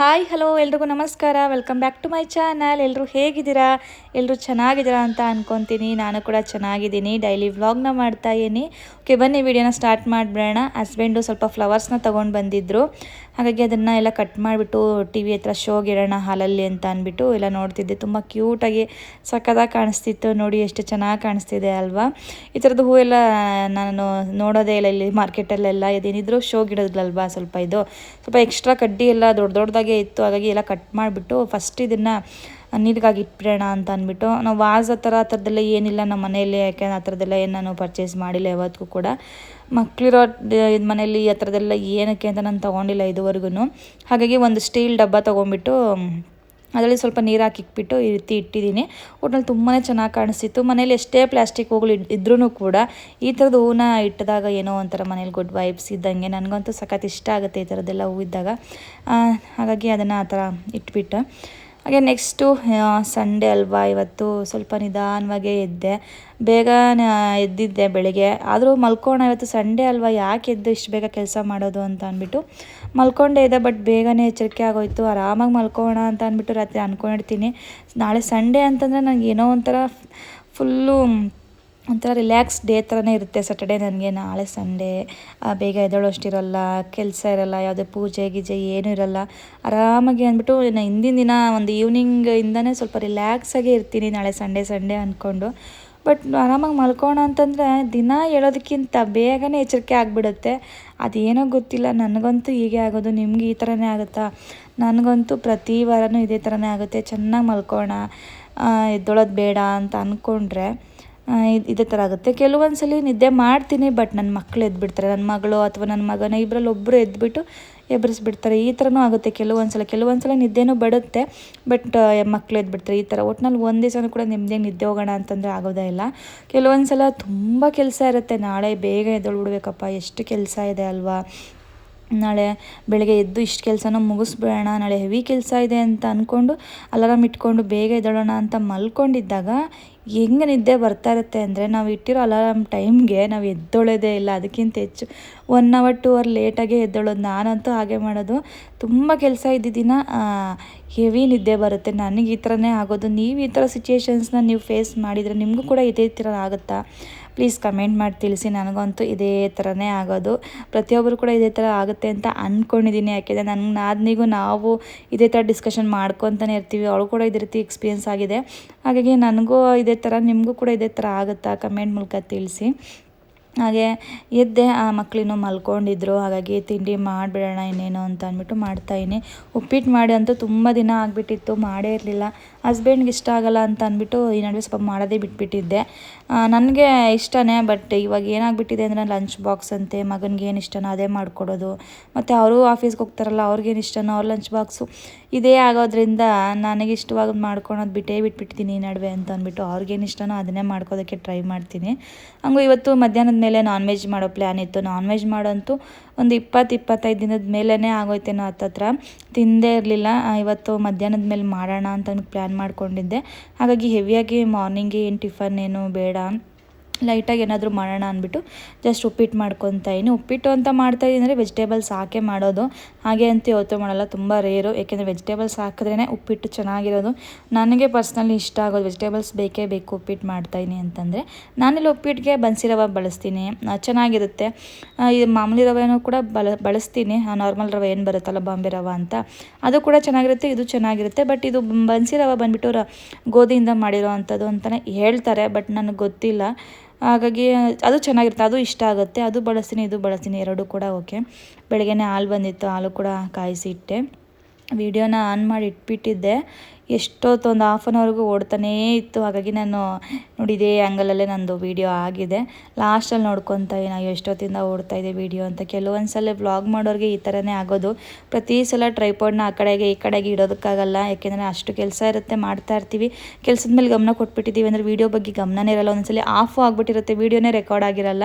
Hi, hello, ಎಲ್ರಿಗೂ ನಮಸ್ಕಾರ. Welcome back to my channel ಎಲ್ಲರೂ ಹೇಗಿದ್ದೀರಾ? ಎಲ್ಲರೂ ಚೆನ್ನಾಗಿದ್ದೀರಾ ಅಂತ ಅಂದ್ಕೊತೀನಿ ನಾನು ಕೂಡ ಚೆನ್ನಾಗಿದ್ದೀನಿ. ಡೈಲಿ ವ್ಲಾಗ್ನ ಮಾಡ್ತಾ ಇದ್ದೀನಿ. ಓಕೆ ಬನ್ನಿ, ವಿಡಿಯೋನ ಸ್ಟಾರ್ಟ್ ಮಾಡಿಬಿಡೋಣ. ಹಸ್ಬೆಂಡು ಸ್ವಲ್ಪ ಫ್ಲವರ್ಸ್ನ ತೊಗೊಂಡು ಬಂದಿದ್ದರು ಹಾಗಾಗಿ ಅದನ್ನು ಎಲ್ಲ ಕಟ್ ಮಾಡಿಬಿಟ್ಟು ಟಿ ವಿ ಹತ್ರ ಶೋಗೆ ಇಡೋಣ ಹಾಲಲ್ಲಿ ಅಂತ ಅಂದ್ಬಿಟ್ಟು ಎಲ್ಲ ನೋಡ್ತಿದ್ದೆ. ತುಂಬ ಕ್ಯೂಟಾಗಿ ಸಕ್ಕದಾಗಿ ಕಾಣಿಸ್ತಿತ್ತು. ನೋಡಿ ಎಷ್ಟು ಚೆನ್ನಾಗಿ ಕಾಣಿಸ್ತಿದೆ ಅಲ್ವಾ? ಈ ಥರದ್ದು ಹೂವೆಲ್ಲ ನಾನು ನೋಡೋದೇ ಇಲ್ಲ. ಇಲ್ಲಿ ಮಾರ್ಕೆಟಲ್ಲೆಲ್ಲ ಇದೇನಿದ್ರು ಶೋ ಇಡೋದ್ರಲ್ವಾ ಸ್ವಲ್ಪ ಇದು. ಸ್ವಲ್ಪ ಎಕ್ಸ್ಟ್ರಾ ಕಡ್ಡಿ ಎಲ್ಲ ದೊಡ್ಡ ದೊಡ್ಡದಾಗೆ ಇತ್ತು. ಹಾಗಾಗಿ ಎಲ್ಲ ಕಟ್ ಮಾಡಿಬಿಟ್ಟು ಫಸ್ಟ್ ಇದನ್ನು ನೀರಿಗಾಗಿ ಇಟ್ಬಿಡೋಣ ಅಂತ ಅಂದ್ಬಿಟ್ಟು, ನಾವು ವಾಸ್ ಆ ಥರ ಆ ಥರದ್ದೆಲ್ಲ ಏನಿಲ್ಲ ನಮ್ಮ ಮನೆಯಲ್ಲಿ, ಯಾಕೆ ಆ ಥರದ್ದೆಲ್ಲ ಏನು ನಾನು ಪರ್ಚೇಸ್ ಮಾಡಿಲ್ಲ ಯಾವತ್ತಿಗೂ ಕೂಡ. ಮಕ್ಕಳಿರೋ ಇದು ಮನೆಯಲ್ಲಿ ಆ ಥರದ್ದೆಲ್ಲ ಏನಕ್ಕೆ ಅಂತ ನಾನು ತೊಗೊಂಡಿಲ್ಲ ಇದುವರೆಗೂ ಹಾಗಾಗಿ ಒಂದು ಸ್ಟೀಲ್ ಡಬ್ಬ ತೊಗೊಂಡ್ಬಿಟ್ಟು, ಅದರಲ್ಲಿ ಸ್ವಲ್ಪ ನೀರು ಹಾಕಿಕ್ಬಿಟ್ಟು ಈ ರೀತಿ ಇಟ್ಟಿದ್ದೀನಿ. ಒಟ್ನಲ್ಲಿ ತುಂಬಾ ಚೆನ್ನಾಗಿ ಕಾಣಿಸ್ತಿತ್ತು. ಮನೇಲಿ ಎಷ್ಟೇ ಪ್ಲಾಸ್ಟಿಕ್ ಹೂಗಳು ಇದ್ರೂ ಕೂಡ ಈ ಥರದ ಹೂವನ್ನ ಇಟ್ಟಿದಾಗ ಏನೋ ಒಂಥರ ಮನೇಲಿ ಗುಡ್ ವೈಬ್ಸ್ ಇದ್ದಂಗೆ. ನನಗಂತೂ ಸಖತ್ ಇಷ್ಟ ಆಗುತ್ತೆ ಈ ಥರದ್ದೆಲ್ಲ ಹೂವಿದ್ದಾಗ ಹಾಗಾಗಿ ಅದನ್ನು ಆ ಥರ ಇಟ್ಬಿಟ್ಟು. ಹಾಗೆ ನೆಕ್ಸ್ಟು ಸಂಡೇ ಅಲ್ವಾ ಇವತ್ತು ಸ್ವಲ್ಪ ನಿಧಾನವಾಗೇ ಎದ್ದೆ. ಬೇಗ ಎದ್ದಿದ್ದೆ ಬೆಳಿಗ್ಗೆ. ಆದರೂ ಮಲ್ಕೋಣ, ಇವತ್ತು ಸಂಡೇ ಅಲ್ವಾ, ಯಾಕೆ ಎದ್ದು ಇಷ್ಟು ಬೇಗ ಕೆಲಸ ಮಾಡೋದು ಅಂತ ಅಂದ್ಬಿಟ್ಟು ಮಲ್ಕೊಂಡೇ ಇದೆ ಬಟ್ ಬೇಗನೆ ಎಚ್ಚರಿಕೆ ಆಗೋಯ್ತು. ಆರಾಮಾಗಿ ಮಲ್ಕೋಣ ಅಂತ ಅಂದ್ಬಿಟ್ಟು ರಾತ್ರಿ ಅಂದ್ಕೊಂಡಿರ್ತೀನಿ ನಾಳೆ ಸಂಡೇ ಅಂತಂದರೆ ನನಗೆ ಏನೋ ಒಂಥರ ಫುಲ್ಲು ಒಂಥರ ರಿಲ್ಯಾಕ್ಸ್ ಡೇ ಥರನೇ ಇರುತ್ತೆ. ಸ್ಯಾಟರ್ಡೇ ನನಗೆ, ನಾಳೆ ಸಂಡೇ ಬೇಗ ಎದ್ದೇಳೋಷ್ಟಿರಲ್ಲ, ಕೆಲಸ ಇರಲ್ಲ, ಯಾವುದೇ ಪೂಜೆ ಗೀಜೆ ಏನೂ ಇರಲ್ಲ. ಆರಾಮಾಗಿ ಅಂದ್ಬಿಟ್ಟು ನಾನು ಹಿಂದಿನ ದಿನ ಒಂದು ಈವ್ನಿಂಗಿಂದನೇ ಸ್ವಲ್ಪ ರಿಲ್ಯಾಕ್ಸಾಗೇ ಇರ್ತೀನಿ, ನಾಳೆ ಸಂಡೇ ಸಂಡೇ ಅಂದ್ಕೊಂಡು ಬಟ್ ಆರಾಮಾಗಿ ಮಲ್ಕೋಣ ಅಂತಂದರೆ ದಿನ ಹೇಳೋದಕ್ಕಿಂತ ಬೇಗನೆ ಎಚ್ಚರಿಕೆ ಆಗಿಬಿಡುತ್ತೆ. ಅದೇನೋ ಗೊತ್ತಿಲ್ಲ, ನನಗಂತೂ ಹೀಗೆ ಆಗೋದು, ನಿಮ್ಗೆ ಈ ಥರನೇ ಆಗುತ್ತಾ? ನನಗಂತೂ ಪ್ರತಿ ವಾರವೂ ಇದೇ ಥರನೇ ಆಗುತ್ತೆ, ಚೆನ್ನಾಗಿ ಮಲ್ಕೋಣ ಎದ್ದೊಳೋದು ಬೇಡ ಅಂತ ಅಂದ್ಕೊಂಡ್ರೆ ಇದೇ ಥರ ಆಗುತ್ತೆ. ಕೆಲವೊಂದು ಸಲ ನಿದ್ದೆ ಮಾಡ್ತೀನಿ ಬಟ್ ನನ್ನ ಮಕ್ಕಳು ಎದ್ಬಿಡ್ತಾರೆ. ನನ್ನ ಮಗಳು ಅಥವಾ ನನ್ನ ಮಗನ ಇಬ್ಬರಲ್ಲಿ ಒಬ್ಬರು ಎದ್ಬಿಟ್ಟು ಎಬ್ಬರಿಸ್ಬಿಡ್ತಾರೆ ಈ ಥರನೂ ಆಗುತ್ತೆ ಕೆಲವೊಂದು ಸಲ ಕೆಲವೊಂದು ಸಲ ನಿದ್ದೆನೂ ಬಡುತ್ತೆ ಬಟ್ ಮಕ್ಕಳು ಎದ್ಬಿಡ್ತಾರೆ ಈ ಥರ ಒಟ್ನಲ್ಲಿ ಒಂದು ದಿವಸನೂ ಕೂಡ ನಿಮ್ಮದೇ ನಿದ್ದೆ ಹೋಗೋಣ ಅಂತಂದರೆ ಆಗೋದೇ ಇಲ್ಲ. ಕೆಲವೊಂದು ಸಲ ತುಂಬ ಕೆಲಸ ಇರುತ್ತೆ. ನಾಳೆ ಬೇಗ ಎದ್ದೊಳ್ಬಿಡ್ಬೇಕಪ್ಪ ಎಷ್ಟು ಕೆಲಸ ಇದೆ ಅಲ್ವಾ? ನಾಳೆ ಬೆಳಗ್ಗೆ ಎದ್ದು ಇಷ್ಟು ಕೆಲಸನೂ ಮುಗಿಸ್ಬಿಡೋಣ. ನಾಳೆ ಹೆವಿ ಕೆಲಸ ಇದೆ ಅಂತ ಅಂದ್ಕೊಂಡು ಅಲಾರಾಮ್ ಇಟ್ಕೊಂಡು ಬೇಗ ಎದ್ದೋಳೋಣ ಅಂತ ಮಲ್ಕೊಂಡಿದ್ದಾಗ ಹೆಂಗೆ ನಿದ್ದೆ ಬರ್ತಾ ಇರುತ್ತೆ ಅಂದರೆ ನಾವು ಇಟ್ಟಿರೋ ಅಲಾರಾಮ್ ಟೈಮ್ಗೆ ನಾವು ಎದ್ದೊಳೋದೇ ಇಲ್ಲ. ಅದಕ್ಕಿಂತ ಹೆಚ್ಚು ಒನ್ ಅವರ್ ಟು ಅವರ್ ಲೇಟಾಗೆ ಎದ್ದೊಳೋದು. ನಾನಂತೂ ಹಾಗೆ ಮಾಡೋದು. ತುಂಬ ಕೆಲಸ ಇದ್ದಿದ್ದಿನ ಹೆವಿ ನಿದ್ದೆ ಬರುತ್ತೆ. ನನಗೆ ಈ ಥರನೇ ಆಗೋದು. ನೀವು ಈ ಥರ ಸಿಚುಯೇಷನ್ಸ್ನ ನೀವು ಫೇಸ್ ಮಾಡಿದರೆ ನಿಮಗೂ ಕೂಡ ಇದೇ ಥರ ಆಗುತ್ತಾ? ಪ್ಲೀಸ್ ಕಮೆಂಟ್ ಮಾಡಿ ತಿಳಿಸಿ, ನನಗಂತೂ ಇದೇ ಥರನೇ ಆಗೋದು. ಪ್ರತಿಯೊಬ್ಬರು ಕೂಡ ಇದೇ ಥರ ಆಗುತ್ತೆ ಅಂತ ಅಂದ್ಕೊಂಡಿದ್ದೀನಿ ಯಾಕೆಂದರೆ ನನ್ನ ನಾದಿನಿಗೂ ನಾವು ಇದೇ ಥರ ಡಿಸ್ಕಷನ್ ಮಾಡ್ಕೊತಾನೆ ಇರ್ತೀವಿ. ಅವಳು ಕೂಡ ಇದೇ ರೀತಿ ಎಕ್ಸ್ಪೀರಿಯನ್ಸ್ ಆಗಿದೆ. ಹಾಗಾಗಿ ನನಗೂ ಇದೇ ಥರ, ನಿಮಗೂ ಕೂಡ ಇದೇ ಥರ ಆಗುತ್ತಾ? ಕಮೆಂಟ್ ಮೂಲಕ ತಿಳಿಸಿ. ಹಾಗೆ ಎದ್ದೆ ಆ ಮಕ್ಕಳಿನ್ನೂ ಮಲ್ಕೊಂಡಿದ್ರು, ಹಾಗಾಗಿ ತಿಂಡಿ ಮಾಡಿಬಿಡೋಣ ಇನ್ನೇನು ಅಂತ ಅಂದ್ಬಿಟ್ಟು ಮಾಡ್ತಾಯಿನಿ ಉಪ್ಪಿಟ್ಟು ಮಾಡಿ ಅಂತೂ ತುಂಬ ದಿನ ಆಗಿಬಿಟ್ಟಿತ್ತು, ಮಾಡೇ ಇರಲಿಲ್ಲ. ಹಸ್ಬೆಂಡ್ಗೆ ಇಷ್ಟ ಆಗಲ್ಲ ಅಂತ ಅಂದ್ಬಿಟ್ಟು ಈ ನಡುವೆ ಸ್ವಲ್ಪ ಮಾಡೋದೇ ಬಿಟ್ಬಿಟ್ಟಿದ್ದೆ. ನನಗೆ ಇಷ್ಟನೇ, ಬಟ್ ಇವಾಗ ಏನಾಗ್ಬಿಟ್ಟಿದೆ ಅಂದರೆ ಲಂಚ್ ಬಾಕ್ಸ್ ಅಂತೆ ಮಗನಿಗೆ ಏನು ಇಷ್ಟನೋ ಅದೇ ಮಾಡಿಕೊಡೋದು. ಮತ್ತು ಅವರು ಆಫೀಸ್ಗೆ ಹೋಗ್ತಾರಲ್ಲ, ಅವ್ರಿಗೇನು ಇಷ್ಟನೋ ಅವ್ರ ಲಂಚ್ ಬಾಕ್ಸು. ಇದೇ ಆಗೋದ್ರಿಂದ ನನಗೆ ಇಷ್ಟವಾಗಿ ಮಾಡ್ಕೊಳೋದು ಬಿಟ್ಟೇ ಬಿಟ್ಬಿಡ್ತೀನಿ ಈ ನಡುವೆ ಅಂತ ಅಂದ್ಬಿಟ್ಟು ಅವ್ರಿಗೇನು ಇಷ್ಟನೋ ಅದನ್ನೇ ಮಾಡ್ಕೋದಕ್ಕೆ ಟ್ರೈ ಮಾಡ್ತೀನಿ. ಹಂಗೂ ಇವತ್ತು ಮಧ್ಯಾಹ್ನದ ಮೇಲೆ ನಾನ್ ವೆಜ್ ಮಾಡೋ ಪ್ಲ್ಯಾನ್ ಇತ್ತು. ನಾನ್ ವೆಜ್ ಮಾಡೋಂತೂ ಒಂದು ಇಪ್ಪತ್ತು ಇಪ್ಪತ್ತೈದು ದಿನದ ಮೇಲೇ ಆಗೋಯ್ತೇನೋ ಹತ್ತತ್ರ ತಿಂದೇ ಇರಲಿಲ್ಲ. ಇವತ್ತು ಮಧ್ಯಾಹ್ನದ ಮೇಲೆ ಮಾಡೋಣ ಅಂತ ಪ್ಲ್ಯಾನ್ ಮಾಡ್ಕೊಂಡಿದ್ದೆ. ಹಾಗಾಗಿ ಹೆವಿಯಾಗಿ ಮಾರ್ನಿಂಗ್ ಏನು ಟಿಫನ್ ಏನು ಬೇಡ. ಲೈಟಾಗಿ ಏನಾದರೂ ಮಾಡೋಣ ಅಂದ್ಬಿಟ್ಟು ಜಸ್ಟ್ ಉಪ್ಪಿಟ್ಟು ಮಾಡ್ಕೊತಾ ಇದ್ದೀನಿ ಉಪ್ಪಿಟ್ಟು ಅಂತ ಮಾಡ್ತಾಯಿದ್ದೀನಿ ಅಂದರೆ ವೆಜಿಟೇಬಲ್ಸ್ ಹಾಕೇ ಮಾಡೋದು. ಹಾಗೆ ಅಂತ ಯಾವತ್ತೂ ಮಾಡಲ್ಲ, ತುಂಬ ರೇರು. ಏಕೆಂದರೆ ವೆಜಿಟೇಬಲ್ಸ್ ಹಾಕಿದ್ರೇ ಉಪ್ಪಿಟ್ಟು ಚೆನ್ನಾಗಿರೋದು. ನನಗೆ ಪರ್ಸ್ನಲಿ ಇಷ್ಟ ಆಗೋದು ವೆಜಿಟೇಬಲ್ಸ್ ಬೇಕೇ ಬೇಕು ಉಪ್ಪಿಟ್ಟು ಮಾಡ್ತಾಯಿದ್ದೀನಿ ಅಂತಂದರೆ. ನಾನಿಲ್ಲಿ ಉಪ್ಪಿಟ್ಟಿಗೆ ಬನ್ಸಿ ರವೆ ಬಳಸ್ತೀನಿ. ಚೆನ್ನಾಗಿರುತ್ತೆ. ಈ ಮಾಮೂಲಿ ರವೆನೂ ಕೂಡ ಬಳ, ಬಳಸ್ತೀನಿ. ನಾರ್ಮಲ್ ರವೆ ಏನು ಬರುತ್ತಲ್ಲ ಬಾಂಬೆ ರವೆ ಅಂತ. ಅದು ಕೂಡ ಚೆನ್ನಾಗಿರುತ್ತೆ, ಇದು ಚೆನ್ನಾಗಿರುತ್ತೆ. ಬಟ್ ಇದು ಬನ್ಸಿ ರವೆ ಬಂದುಬಿಟ್ಟು ಗೋಧಿಯಿಂದ ಮಾಡಿರೋ ಅಂಥದ್ದು ಅಂತಲೇ ಹೇಳ್ತಾರೆ. ಬಟ್ ನನಗೆ ಗೊತ್ತಿಲ್ಲ. ಹಾಗಾಗಿ, ಅದು ಚೆನ್ನಾಗಿರುತ್ತೆ, ಅದು ಇಷ್ಟ ಆಗುತ್ತೆ. ಅದು ಬಳಸ್ತೀನಿ, ಇದು ಬಳಸ್ತೀನಿ, ಎರಡೂ ಕೂಡ ಓಕೆ. ಬೆಳಗ್ಗೆನೇ ಹಾಲು ಬಂದಿತ್ತು, ಹಾಲು ಕೂಡ ಕಾಯಿಸಿ ಇಟ್ಟೆ. ವೀಡಿಯೋನ ಆನ್ ಮಾಡಿ ಇಟ್ಬಿಟ್ಟಿದ್ದೆ. ಎಷ್ಟೊತ್ತು ಒಂದು ಹಾಫ್ ಆನ್ ಅವರ್ಗೂ ಓಡ್ತಾನೇ ಇತ್ತು. ಹಾಗಾಗಿ ನಾನು ನೋಡಿ ಇದೇ ಆ್ಯಂಗಲಲ್ಲೇ ನಂದು ವೀಡಿಯೋ ಆಗಿದೆ. ಲಾಸ್ಟಲ್ಲಿ ನೋಡ್ಕೊತಾ ನಾವು ಎಷ್ಟೊತ್ತಿಂದ ಓಡ್ತಾ ಇದೆ ವೀಡಿಯೋ ಅಂತ ಕೆಲವೊಂದು ಸಲ ವ್ಲಾಗ್ ಮಾಡೋರಿಗೆ ಈ ಥರನೇ ಆಗೋದು. ಪ್ರತಿ ಸಲ ಟ್ರೈಪಾಡ್ನ ಆ ಕಡೆಗೆ ಈ ಕಡೆಗೆ ಇಡೋದಕ್ಕಾಗಲ್ಲ. ಯಾಕೆಂದರೆ ಅಷ್ಟು ಕೆಲಸ ಇರುತ್ತೆ, ಮಾಡ್ತಾ ಇರ್ತೀವಿ. ಕೆಲಸದ ಮೇಲೆ ಗಮನ ಕೊಟ್ಬಿಟ್ಟಿದ್ದೀವಿ ಅಂದರೆ ವೀಡಿಯೋ ಬಗ್ಗೆ ಗಮನನೇ ಇರಲ್ಲ. ಒಂದೊಂದ್ಸಲಿ ಆಫ್ ಆಗಿಬಿಟ್ಟಿರುತ್ತೆ ವೀಡಿಯೋನೇ ರೆಕಾರ್ಡ್ ಆಗಿರಲ್ಲ.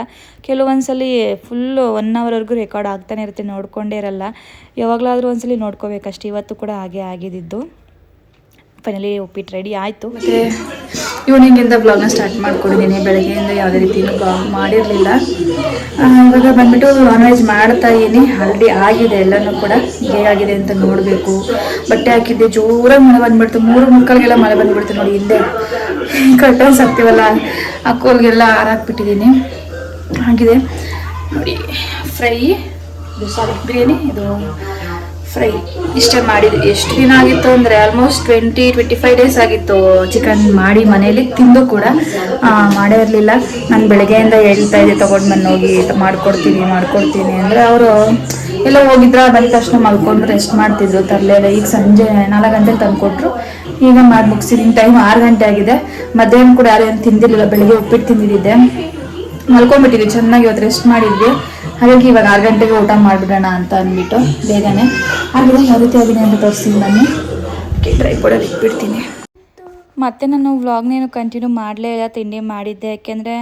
ಕೆಲವೊಂದ್ಸಲಿ ಫುಲ್ಲು ಒನ್ ಅವರ್ವರೆಗೂ ರೆಕಾರ್ಡ್ ಆಗ್ತಾನೆ ಇರುತ್ತೆ, ನೋಡ್ಕೊಂಡೇ ಇರಲ್ಲ. ಯಾವಾಗಲಾದರೂ ಒಂದ್ಸಲಿ ನೋಡ್ಕೋಬೇಕಷ್ಟೇ. ಇವತ್ತು ಕೂಡ ಹಾಗೆ ಆಗಿದ್ದು. ಫೈನಲಿ ಉಪ್ಪಿಟ್ಟು ರೆಡಿ ಆಯಿತು. ಮತ್ತು ಈವ್ನಿಂಗಿಂದ ಬ್ಲಾಗ್ನ ಸ್ಟಾರ್ಟ್ ಮಾಡ್ಕೊಂಡಿದ್ದೀನಿ ಬೆಳಗ್ಗೆಯಿಂದ ಯಾವುದೇ ರೀತಿ ಬ್ಲಾಗ್ ಮಾಡಿರಲಿಲ್ಲ. ಇವಾಗ ಬಂದ್ಬಿಟ್ಟು ನಾನ್ ವೆಜ್ ಮಾಡ್ತಾ ಇದ್ದೀನಿ ಆಲ್ರೆಡಿ ಆಗಿದೆ, ಎಲ್ಲನೂ ಕೂಡ ಹೇಗಾಗಿದೆ ಅಂತ ನೋಡಬೇಕು. ಬಟ್ಟೆ ಹಾಕಿದ್ದೆ, ಜೋರಾಗಿ ಮಳೆ ಬಂದ್ಬಿಡ್ತು. ಮೂರು ಮುಕ್ಕಳಿಗೆಲ್ಲ ಮಳೆ ಬಂದ್ಬಿಡ್ತು ನೋಡಿ ಹಿಂದೆ. ಕರ್ಟನ್ಸ್ ಹಾಕ್ತೀವಲ್ಲ ಆ ಕೋಲ್ಗೆಲ್ಲ ಹಾರಾಕ್ಬಿಟ್ಟಿದ್ದೀನಿ ಆಗಿದೆ. ನೋಡಿ, ಫ್ರೈ ಸಾರಿ, ಬಿರಿಯಾನಿ, ಇದು ಫ್ರೈ. ಇಷ್ಟೇ ಮಾಡಿದ್ವಿ ಎಷ್ಟು ದಿನ ಆಗಿತ್ತು ಅಂದರೆ almost twenty twenty five days ಆಗಿತ್ತು ಚಿಕನ್ ಮಾಡಿ ಮನೇಲಿ ತಿಂದು ಕೂಡ. ಮಾಡೇ ಇರಲಿಲ್ಲ. ನಾನು ಬೆಳಗ್ಗೆಯಿಂದ ಹೇಳ್ತಾ ಇದ್ದೆ, ತೊಗೊಂಡು ಬಂದು ಹೋಗಿ ಮಾಡ್ಕೊಡ್ತೀನಿ ಮಾಡ್ಕೊಡ್ತೀನಿ ಅಂದರೆ ಅವರು ಎಲ್ಲ ಹೋಗಿದ್ರ, ಬಂದ ತಕ್ಷಣ ಮಲ್ಕೊಂಡು ರೆಸ್ಟ್ ಮಾಡ್ತಿದ್ರು, ತರಲೇ ಈಗ ಸಂಜೆ ನಾಲ್ಕು ಗಂಟೆಗೆ ತಂದು ಕೊಟ್ಟರು ಈಗ ಮಾಡಿ ಮುಗಿಸಿದ್ದೀನಿ ಟೈಮ್ ಆರು ಗಂಟೆ ಆಗಿದೆ. ಮಧ್ಯಾಹ್ನ ಕೂಡ ಯಾರು ಏನು ತಿಂದಿರಲಿಲ್ಲ, ಬೆಳಿಗ್ಗೆ ಉಪ್ಪಿಟ್ಟು ತಿಂದಿದ್ದೆ. ಮಲ್ಕೊಂಡ್ಬಿಟ್ಟಿದ್ವಿ, ಚೆನ್ನಾಗಿ ಇವತ್ತು ರೆಸ್ಟ್ ಮಾಡಿದ್ವಿ. ಹಾಗಾಗಿ ಇವಾಗ ಆರು ಗಂಟೆಗೆ ಊಟ ಮಾಡಿಬಿಡೋಣ ಅಂತ ಅಂದ್ಬಿಟ್ಟು ಬೇಗನೆ. ಆಗಿದೆ ಯಾವ ರೀತಿ ಆಗಿದೆ ಅಂತ ತೋರಿಸ್ತೀನಿ ಬನ್ನಿ. ಡ್ರೈ ಪೌಡರ್ ಇಟ್ಬಿಡ್ತೀನಿ. ಮತ್ತೆ ನಾನು ವ್ಲಾಗ್ನೇನು ಕಂಟಿನ್ಯೂ ಮಾಡಲೇ ಇಲ್ಲ ತಿಂಡಿ ಮಾಡಿದ್ದೆ. ಯಾಕೆಂದರೆ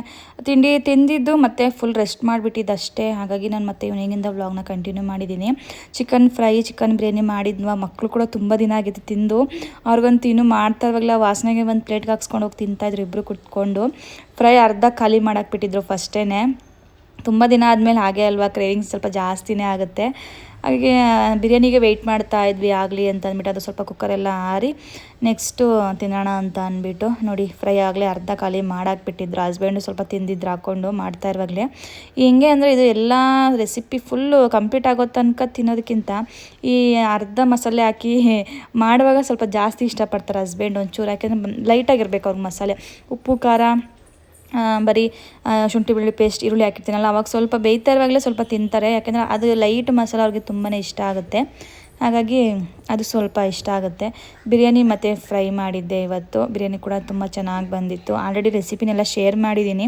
ತಿಂಡಿ ತಿಂದಿದ್ದು ಮತ್ತೆ ಫುಲ್ ರೆಸ್ಟ್ ಮಾಡಿಬಿಟ್ಟಿದ್ದು ಅಷ್ಟೇ ಹಾಗಾಗಿ ನಾನು ಮತ್ತೆ ಇವನಿಗಿಂದ ವ್ಲಾಗ್ನ ಕಂಟಿನ್ಯೂ ಮಾಡಿದ್ದೀನಿ. ಚಿಕನ್ ಫ್ರೈ ಚಿಕನ್ ಬಿರಿಯಾನಿ ಮಾಡಿದ್ವ ಮಕ್ಕಳು ಕೂಡ ತುಂಬ ದಿನ ಆಗಿತ್ತು ತಿಂದು. ಅವ್ರಿಗಂತೂ ಇನ್ನೂ ಮಾಡ್ತಾ ಇರುವಾಗಲ ವಾಸನೆಗೆ ಒಂದು ಪ್ಲೇಟ್ಗೆ ಹಾಕ್ಸ್ಕೊಂಡು ಹೋಗಿ ತಿಂತಾಯಿದ್ರು ಇಬ್ಬರು ಕುತ್ಕೊಂಡು. ಫ್ರೈ ಅರ್ಧ ಖಾಲಿ ಮಾಡಾಕ್ಬಿಟ್ಟಿದ್ರು ಫಸ್ಟೇ ತುಂಬ ದಿನ ಆದಮೇಲೆ ಹಾಗೆ ಅಲ್ವಾ? ಕ್ರೇವಿಂಗ್ಸ್ ಸ್ವಲ್ಪ ಜಾಸ್ತಿನೇ ಆಗುತ್ತೆ. ಹಾಗೆ, ಬಿರಿಯಾನಿಗೆ ವೆಯ್ಟ್ ಮಾಡ್ತಾ ಇದ್ವಿ ಆಗಲಿ ಅಂತ ಅಂದ್ಬಿಟ್ಟು ಅದು ಸ್ವಲ್ಪ ಕುಕ್ಕರೆಲ್ಲ ಆರಿ ನೆಕ್ಸ್ಟು ತಿನ್ನೋಣ ಅಂತ ಅಂದ್ಬಿಟ್ಟು ನೋಡಿ ಫ್ರೈ ಆಗಲೇ ಅರ್ಧ ಖಾಲಿ ಮಾಡಾಕ್ಬಿಟ್ಟಿದ್ರು. ಹಸ್ಬೆಂಡು ಸ್ವಲ್ಪ ತಿಂದಿದ್ರು ಹಾಕ್ಕೊಂಡು ಮಾಡ್ತಾ ಇರುವಾಗಲೇ. ಹೆಂಗೆ ಅಂದರೆ ಇದು ಎಲ್ಲ ರೆಸಿಪಿ ಫುಲ್ಲು ಕಂಪ್ಲೀಟ್ ಆಗೋ ತನಕ ತಿನ್ನೋದಕ್ಕಿಂತ ಈ ಅರ್ಧ ಮಸಾಲೆ ಹಾಕಿ ಮಾಡುವಾಗ ಸ್ವಲ್ಪ ಜಾಸ್ತಿ ಇಷ್ಟಪಡ್ತಾರೆ ಹಸ್ಬೆಂಡ್ ಒಂಚೂರು. ಯಾಕೆಂದರೆ ಲೈಟಾಗಿರ್ಬೇಕು ಅವ್ರಿಗೆ ಮಸಾಲೆ. ಉಪ್ಪು, ಖಾರ ಬರೀ ಶುಂಠಿ, ಬೆಳ್ಳುಳ್ಳಿ ಪೇಸ್ಟ್ ಈರುಳ್ಳಿ ಹಾಕಿರ್ತೀನಲ್ಲ, ಅವಾಗ ಸ್ವಲ್ಪ ಬೇಯ್ತಾ ಇರುವಾಗಲೇ ಸ್ವಲ್ಪ ತಿಂತಾರೆ. ಯಾಕೆಂದರೆ ಅದು ಲೈಟ್ ಮಸಾಲ ಅವ್ರಿಗೆ ತುಂಬಾ ಇಷ್ಟ ಆಗುತ್ತೆ. ಹಾಗಾಗಿ ಅದು ಸ್ವಲ್ಪ ಇಷ್ಟ ಆಗುತ್ತೆ. ಬಿರಿಯಾನಿ ಮತ್ತು ಫ್ರೈ ಮಾಡಿದ್ದೆ ಇವತ್ತು. ಬಿರಿಯಾನಿ ಕೂಡ ತುಂಬ ಚೆನ್ನಾಗಿ ಬಂದಿತ್ತು. ಆಲ್ರೆಡಿ ರೆಸಿಪಿನೆಲ್ಲ ಶೇರ್ ಮಾಡಿದ್ದೀನಿ.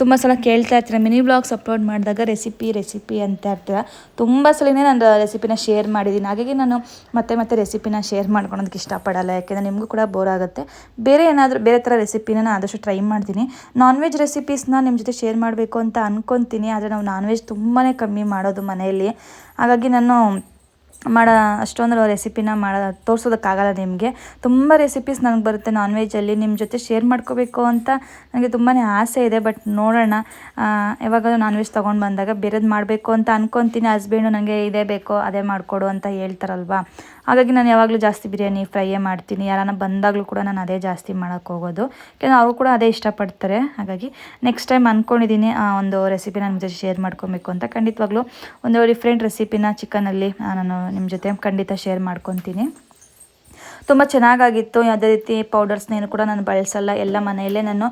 ತುಂಬ ಸಲ ಕೇಳ್ತಾ ಇರ್ತೀರ, ಮಿನಿ ಬ್ಲಾಗ್ಸ್ ಅಪ್ಲೋಡ್ ಮಾಡಿದಾಗ ರೆಸಿಪಿ ರೆಸಿಪಿ ಅಂತ ಇರ್ತೀರ. ತುಂಬ ಸಲನೇ ನಾನು ರೆಸಿಪಿನ ಶೇರ್ ಮಾಡಿದ್ದೀನಿ. ಹಾಗಾಗಿ ನಾನು ಮತ್ತೆ ಮತ್ತೆ ರೆಸಿಪಿನ ಶೇರ್ ಮಾಡ್ಕೊಳೋದಕ್ಕೆ ಇಷ್ಟಪಡಲ್ಲ. ಯಾಕೆಂದರೆ ನಿಮಗೂ ಕೂಡ ಬೋರ್ ಆಗುತ್ತೆ. ಬೇರೆ ಏನಾದರೂ, ಬೇರೆ ಥರ ರೆಸಿಪಿನ ನಾನು ಆದಷ್ಟು ಟ್ರೈ ಮಾಡ್ತೀನಿ. ನಾನ್ ವೆಜ್ ರೆಸಿಪೀಸ್ನ ನಿಮ್ಮ ಜೊತೆ ಶೇರ್ ಮಾಡಬೇಕು ಅಂತ ಅಂದ್ಕೊತೀನಿ ಆದರೆ ನಾವು ನಾನ್ ವೆಜ್ ತುಂಬಾ ಕಮ್ಮಿ ಮಾಡೋದು ಮನೆಯಲ್ಲಿ. ಹಾಗಾಗಿ ನಾನು ಮಾಡೋ ಅಷ್ಟೊಂದು ರೆಸಿಪಿನ ಮಾಡೋ ತೋರಿಸೋದಕ್ಕಾಗಲ್ಲ ನಿಮಗೆ. ತುಂಬ ರೆಸಿಪೀಸ್ ನನಗೆ ಬರುತ್ತೆ ನಾನ್ ವೆಜ್ಜಲ್ಲಿ ನಿಮ್ಮ ಜೊತೆ ಶೇರ್ ಮಾಡ್ಕೋಬೇಕು ಅಂತ ನನಗೆ ತುಂಬಾ ಆಸೆ ಇದೆ ಬಟ್ ನೋಡೋಣ. ಯಾವಾಗಲೂ ನಾನ್ ವೆಜ್ ತೊಗೊಂಡು ಬಂದಾಗ ಬೇರೆದು ಮಾಡಬೇಕು ಅಂತ ಅನ್ಕೊತೀನಿ. ಹಸ್ಬೆಂಡು ನನಗೆ ಇದೇ ಬೇಕು, ಅದೇ ಮಾಡಿಕೊಡು ಅಂತ ಹೇಳ್ತಾರಲ್ವಾ? ಹಾಗಾಗಿ ನಾನು ಯಾವಾಗಲೂ ಜಾಸ್ತಿ ಬಿರಿಯಾನಿ ಫ್ರೈಯೇ ಮಾಡ್ತೀನಿ. ಯಾರನ್ನ ಬಂದಾಗಲೂ ಕೂಡ ನಾನು ಅದೇ ಜಾಸ್ತಿ ಮಾಡೋಕ್ಕೆ ಹೋಗೋದು. ಯಾಕೆಂದರೆ ಅವರು ಕೂಡ ಅದೇ ಇಷ್ಟಪಡ್ತಾರೆ. ಹಾಗಾಗಿ ನೆಕ್ಸ್ಟ್ ಟೈಮ್ ಅಂದ್ಕೊಂಡಿದ್ದೀನಿ ಆ, ಒಂದು ರೆಸಿಪಿ ನನ್ನ ಜೊತೆ ಶೇರ್ ಮಾಡ್ಕೊಬೇಕು ಅಂತ. ಖಂಡಿತವಾಗ್ಲೂ ಒಂದು ಡಿಫ್ರೆಂಟ್ ರೆಸಿಪಿನ ಚಿಕನಲ್ಲಿ ನಾನು ನಿಮ್ಮ ಜೊತೆ ಖಂಡಿತ ಶೇರ್ ಮಾಡ್ಕೊತೀನಿ. ತುಂಬ ಚೆನ್ನಾಗಾಗಿತ್ತು. ಯಾವುದೇ ರೀತಿ ಪೌಡರ್ಸ್ನೇನು ಕೂಡ ನಾನು ಬಳಸಲ್ಲ. ಎಲ್ಲ ಮನೆಯಲ್ಲೇ ನಾನು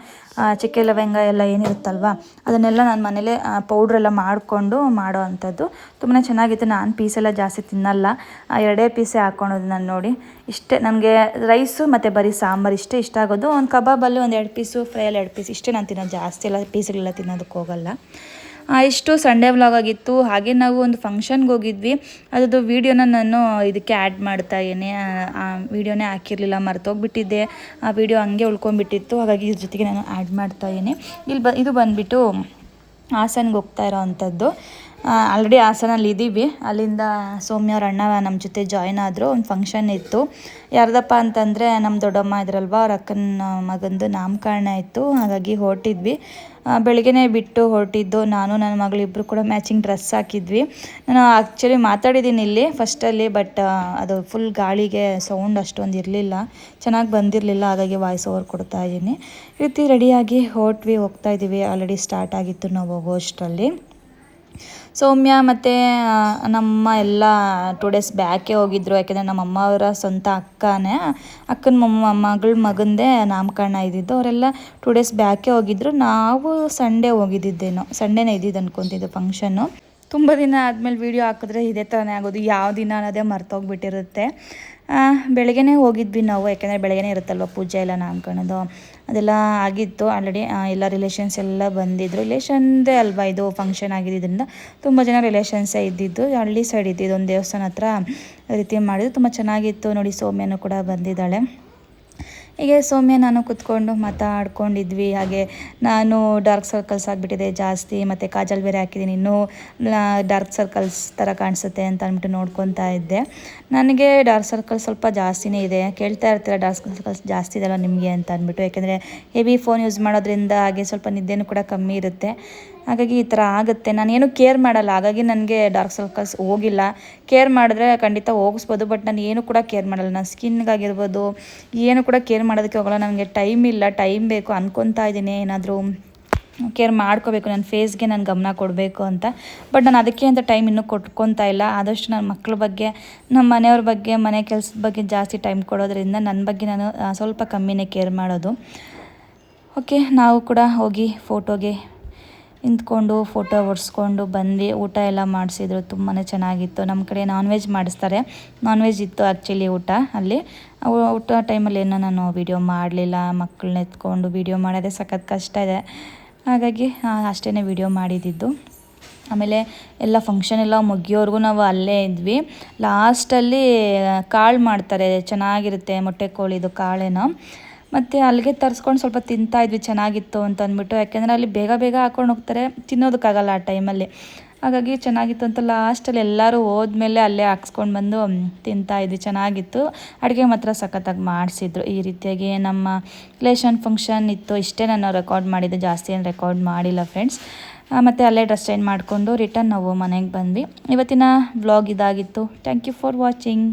ಚಿಕ್ಕೆ, ಲವಂಗ ಎಲ್ಲ ಏನಿರುತ್ತಲ್ವ, ಅದನ್ನೆಲ್ಲ ನಾನು ಮನೇಲೇ ಪೌಡ್ರೆಲ್ಲ ಮಾಡಿಕೊಂಡು ಮಾಡೋ ಅಂಥದ್ದು. ತುಂಬಾ ಚೆನ್ನಾಗಿತ್ತು. ನಾನು ಪೀಸೆಲ್ಲ ಜಾಸ್ತಿ ತಿನ್ನಲ್ಲ. ಎರಡೇ ಪೀಸೆ ಹಾಕ್ಕೊಳೋದು ನಾನು ನೋಡಿ. ಇಷ್ಟೇ, ನನಗೆ ರೈಸು ಮತ್ತು ಬರೀ ಸಾಂಬಾರು ಇಷ್ಟೇ ಇಷ್ಟ ಆಗೋದು. ಒಂದು ಕಬಾಬಲ್ಲಿ ಒಂದು ಎರಡು ಪೀಸು ಫ್ರೈಯಲ್ಲಿ ಎರಡು ಪೀಸ್ ಇಷ್ಟೇ ನಾನು ತಿನ್ನೋದು ಜಾಸ್ತಿ ಎಲ್ಲ ಪೀಸ್ಗಳೆಲ್ಲ ತಿನ್ನೋದಕ್ಕೆ ಹೋಗಲ್ಲ. ಇಷ್ಟು ಸಂಡೇ ವ್ಲಾಗ್ ಆಗಿತ್ತು. ಹಾಗೆ ನಾವು ಒಂದು ಫಂಕ್ಷನ್ಗೆ ಹೋಗಿದ್ವಿ. ಅದರದ್ದು ವೀಡಿಯೋನ ನಾನು ಇದಕ್ಕೆ ಆ್ಯಡ್ ಮಾಡ್ತಾ ಆ ವೀಡಿಯೋನೇ ಹಾಕಿರಲಿಲ್ಲ, ಮರ್ತೋಗ್ಬಿಟ್ಟಿದ್ದೆ. ಆ ವಿಡಿಯೋ ಹಂಗೆ ಉಳ್ಕೊಂಡ್ಬಿಟ್ಟಿತ್ತು. ಹಾಗಾಗಿ ಇದ್ರ ಜೊತೆಗೆ ನಾನು ಆ್ಯಡ್ ಮಾಡ್ತಾ ಇದ್ದೀನಿ. ಇಲ್ಲಿ ಬ, ಇದು ಬಂದುಬಿಟ್ಟು ಹಾಸನ್ಗೆ ಹೋಗ್ತಾ ಇರೋ ಅಂಥದ್ದು. ಆಲ್ರೆಡಿ ಹಾಸನಲ್ಲಿ ಇದ್ದೀವಿ ಅಲ್ಲಿಂದ ಸೌಮ್ಯ ಅವ್ರ ಅಣ್ಣ ನಮ್ಮ ಜೊತೆ ಜಾಯ್ನ್ ಆದರು. ಒಂದು ಫಂಕ್ಷನ್ ಇತ್ತು. ಯಾರ್ದಪ್ಪ ಅಂತಂದರೆ ನಮ್ಮ ದೊಡ್ಡಮ್ಮ ಇದ್ರಲ್ವ? ಅವ್ರ ಅಕ್ಕನ ಮಗಂದು ನಾಮಕರಣ ಇತ್ತು. ಹಾಗಾಗಿ ಹೊರಟಿದ್ವಿ. ಬೆಳಗ್ಗೆನೇ ಬಿಟ್ಟು ಹೊರಟಿದ್ದು ನಾನು, ನನ್ನ ಮಗಳು ಇಬ್ಬರು ಕೂಡ ಮ್ಯಾಚಿಂಗ್ ಡ್ರೆಸ್ ಹಾಕಿದ್ವಿ. ನಾನು ಆ್ಯಕ್ಚುಲಿ ಮಾತಾಡಿದ್ದೀನಿ ಇಲ್ಲಿ ಫಸ್ಟಲ್ಲಿ ಬಟ್ ಅದು ಫುಲ್ ಗಾಳಿಗೆ ಸೌಂಡ್ ಅಷ್ಟೊಂದು ಇರಲಿಲ್ಲ. ಚೆನ್ನಾಗಿ ಬಂದಿರಲಿಲ್ಲ, ಹಾಗಾಗಿ ವಾಯ್ಸ್ ಓವರ್ ಕೊಡ್ತಾ ಇದ್ದೀನಿ. ರೀತಿ ರೆಡಿಯಾಗಿ ಹೊರಟ್ವಿ, ಹೋಗ್ತಾ ಇದ್ದೀವಿ ಆಲ್ರೆಡಿ ಸ್ಟಾರ್ಟ್ ಆಗಿತ್ತು ನಾವು ಹೋಗೋ ಅಷ್ಟರಲ್ಲಿ ಸೌಮ್ಯ ಮತ್ತು ನಮ್ಮ ಎಲ್ಲ ಟೂ ಡೇಸ್ ಬ್ಯಾಕೇ ಹೋಗಿದ್ರು. ಯಾಕೆಂದರೆ ನಮ್ಮ ಅಮ್ಮ ಅವರ ಸ್ವಂತ ಅಕ್ಕನೇ. ಅಕ್ಕನ ಮಗಳ ಮಗಂದೇ ನಾಮಕರಣ ಇದ್ದಿದ್ದು. ಅವರೆಲ್ಲ ಟೂ ಡೇಸ್ ಬ್ಯಾಕೇ ಹೋಗಿದ್ರು. ನಾವು ಸಂಡೇ ಹೋಗಿದ್ದಿದ್ದೇನೋ. ಸಂಡೇನೇ ಇದ್ದಿದ್ದು ಅಂದ್ಕೊತಿದ್ದು ಫಂಕ್ಷನ್ನು ತುಂಬ ದಿನ ಆದಮೇಲೆ ವೀಡಿಯೋ ಹಾಕಿದ್ರೆ ಇದೇ ಥರನೇ ಆಗೋದು. ಯಾವ ದಿನ ಅನ್ನೋದೇ ಮರ್ತೋಗ್ಬಿಟ್ಟಿರುತ್ತೆ. ಬೆಳಗ್ಗೆನೇ ಹೋಗಿದ್ವಿ ನಾವು, ಯಾಕೆಂದರೆ ಬೆಳಗ್ಗೆನೇ ಇರುತ್ತಲ್ವ ಪೂಜೆ ಎಲ್ಲ ನಾಮಕರಣದ್ದು ಅದೆಲ್ಲ ಆಗಿತ್ತು ಆಲ್ರೆಡಿ ಎಲ್ಲ ರಿಲೇಷನ್ಸ್ ಎಲ್ಲ ಬಂದಿದ್ದರು ರಿಲೇಷನ್ದೇ ಅಲ್ವಾ ಇದು ಫಂಕ್ಷನ್ ಆಗಿದ್ದರಿಂದ ತುಂಬ ಜನ ರಿಲೇಷನ್ಸೇ ಇದ್ದಿದ್ದು. ಹಳ್ಳಿ ಸೈಡ್ ಇದ್ದಿದ್ದು ಒಂದು ದೇವಸ್ಥಾನ ಹತ್ರ ರೀತಿ ಮಾಡಿದ್ದು. ತುಂಬ ಚೆನ್ನಾಗಿತ್ತು. ನೋಡಿ ಸೌಮ್ಯನೂ ಕೂಡ ಬಂದಿದ್ದಾಳೆ. ಹೀಗೆ ಸೌಮ್ಯ, ನಾನು ಕುತ್ಕೊಂಡು ಮಾತಾಡ್ಕೊಂಡಿದ್ವಿ. ಹಾಗೆ ನಾನು ಡಾರ್ಕ್ ಸರ್ಕಲ್ಸ್ ಆಗಿಬಿಟ್ಟಿದೆ ಜಾಸ್ತಿ, ಮತ್ತು ಕಾಜಲ್ ಬೇರೆ ಹಾಕಿದ್ದೀನಿ. ಇನ್ನೂ ಡಾರ್ಕ್ ಸರ್ಕಲ್ಸ್ ಥರ ಕಾಣಿಸುತ್ತೆ ಅಂತ ಅಂದ್ಬಿಟ್ಟು ನೋಡ್ಕೊತಾ ಇದ್ದೆ. ನನಗೆ ಡಾರ್ಕ್ ಸರ್ಕಲ್ಸ್ ಸ್ವಲ್ಪ ಜಾಸ್ತಿನೇ ಇದೆ. ಕೇಳ್ತಾ ಇರ್ತೀರ ಡಾರ್ಕ್ ಸರ್ಕಲ್ಸ್ ಜಾಸ್ತಿ ಇದೆಯಲ್ಲ ನಿಮಗೆ ಅಂತ ಅಂದ್ಬಿಟ್ಟು. ಯಾಕೆಂದರೆ ಹೆವಿ ಫೋನ್ ಯೂಸ್ ಮಾಡೋದ್ರಿಂದ ಹಾಗೆ ಸ್ವಲ್ಪ ನಿದ್ದೆನೂ ಕೂಡ ಕಮ್ಮಿ ಇರುತ್ತೆ. ಹಾಗಾಗಿ ಈ ಥರ ಆಗುತ್ತೆ. ನಾನೇನು ಕೇರ್ ಮಾಡಲ್ಲ. ಹಾಗಾಗಿ ನನಗೆ ಡಾರ್ಕ್ ಸರ್ಕಲ್ಸ್ ಹೋಗಿಲ್ಲ. ಕೇರ್ ಮಾಡಿದ್ರೆ ಖಂಡಿತ ಹೋಗಿಸ್ಬೋದು, ಬಟ್ ನಾನು ಏನು ಕೂಡ ಕೇರ್ ಮಾಡಲ್ಲ. ನಾನು ಸ್ಕಿನ್ಗಾಗಿರ್ಬೋದು, ಏನು ಕೂಡ ಕೇರ್ ಮಾಡೋದಕ್ಕೆ ಹೋಗಲ್ಲ. ನನಗೆ ಟೈಮ್ ಇಲ್ಲ. ಟೈಮ್ ಬೇಕು ಅಂದ್ಕೊತಾ ಇದ್ದೀನಿ. ಏನಾದರೂ ಕೇರ್ ಮಾಡ್ಕೋಬೇಕು. ನನ್ನ ಫೇಸ್ಗೆ ನಾನು ಗಮನ ಕೊಡಬೇಕು ಅಂತ. ಬಟ್ ನಾನು ಅದಕ್ಕೆ ಅಂತ ಟೈಮ್ ಇನ್ನೂ ಕೊಟ್ಕೊತಾ ಇಲ್ಲ. ಆದಷ್ಟು ನನ್ನ ಮಕ್ಕಳ ಬಗ್ಗೆ, ನಮ್ಮ ಮನೆಯವ್ರ ಬಗ್ಗೆ, ಮನೆ ಕೆಲಸದ ಬಗ್ಗೆ ಜಾಸ್ತಿ ಟೈಮ್ ಕೊಡೋದ್ರಿಂದ ನನ್ನ ಬಗ್ಗೆ ನಾನು ಸ್ವಲ್ಪ ಕಮ್ಮಿನೇ ಕೇರ್ ಮಾಡೋದು. ಓಕೆ, ನಾವು ಕೂಡ ಹೋಗಿ ಫೋಟೋಗೆ ನಿಂತ್ಕೊಂಡು ಫೋಟೋ ಒಡ್ಸ್ಕೊಂಡು ಬಂದು ಊಟ ಎಲ್ಲ ಮಾಡಿಸಿದ್ರು. ತುಂಬಾ ಚೆನ್ನಾಗಿತ್ತು. ನಮ್ಮ ಕಡೆ ನಾನ್ ವೆಜ್ ಮಾಡಿಸ್ತಾರೆ. ನಾನ್ ವೆಜ್ ಇತ್ತು ಆ್ಯಕ್ಚುಲಿ ಊಟ ಅಲ್ಲಿ. ಊಟ ಟೈಮಲ್ಲಿ ಏನೋ ನಾನು ವೀಡಿಯೋ ಮಾಡಲಿಲ್ಲ. ಮಕ್ಕಳನ್ನ ಎತ್ಕೊಂಡು ವೀಡಿಯೋ ಮಾಡೋದೇ ಸಖತ್ ಕಷ್ಟ ಇದೆ. ಹಾಗಾಗಿ ಅಷ್ಟೇ ವೀಡಿಯೋ ಮಾಡಿದ್ದಿದ್ದು ಆಮೇಲೆ ಎಲ್ಲ ಫಂಕ್ಷನ್ ಎಲ್ಲ ಮುಗಿಯೋವರೆಗೂ ನಾವು ಅಲ್ಲೇ ಇದ್ವಿ. ಲಾಸ್ಟಲ್ಲಿ ಕಾಳು ಮಾಡ್ತಾರೆ. ಚೆನ್ನಾಗಿರುತ್ತೆ ಮೊಟ್ಟೆ ಕೋಳಿದು ಕಾಳೇನೋ. ಮತ್ತು ಅಲ್ಲಿಗೆ ತರಿಸ್ಕೊಂಡು ಸ್ವಲ್ಪ ತಿಂತಾ ಇದ್ವಿ, ಚೆನ್ನಾಗಿತ್ತು ಅಂತ ಅಂದ್ಬಿಟ್ಟು. ಯಾಕೆಂದರೆ ಅಲ್ಲಿ ಬೇಗ ಬೇಗ ಹಾಕೊಂಡು ಹೋಗ್ತಾರೆ, ತಿನ್ನೋದಕ್ಕಾಗಲ್ಲ ಆ ಟೈಮಲ್ಲಿ ಹಾಗಾಗಿ ಚೆನ್ನಾಗಿತ್ತು ಅಂತ ಲಾಸ್ಟಲ್ಲಿ ಎಲ್ಲರೂ ಹೋದ್ಮೇಲೆ ಅಲ್ಲೇ ಹಾಕ್ಸ್ಕೊಂಡು ಬಂದು ತಿಂತಾಯಿದ್ವಿ ಚೆನ್ನಾಗಿತ್ತು. ಅಡುಗೆ ಮಾತ್ರ ಸಖತ್ತಾಗಿ ಮಾಡಿಸಿದ್ರು. ಈ ರೀತಿಯಾಗಿ ನಮ್ಮ ರಿಲೇಷನ್ ಫಂಕ್ಷನ್ ಇತ್ತು. ಇಷ್ಟೇ ನಾನು ರೆಕಾರ್ಡ್ ಮಾಡಿದ್ದು, ಜಾಸ್ತಿ ಏನು ರೆಕಾರ್ಡ್ ಮಾಡಿಲ್ಲ ಫ್ರೆಂಡ್ಸ್ ಮತ್ತು ಅಲ್ಲೇ ಡ್ರೆಸ್ ಚೇಂಜ್ ಮಾಡಿಕೊಂಡು ರಿಟರ್ನ್ ನಾವು ಮನೆಗೆ ಬಂದ್ವಿ. ಇವತ್ತಿನ ವ್ಲಾಗ್ ಇದಾಗಿತ್ತು. Thank you for watching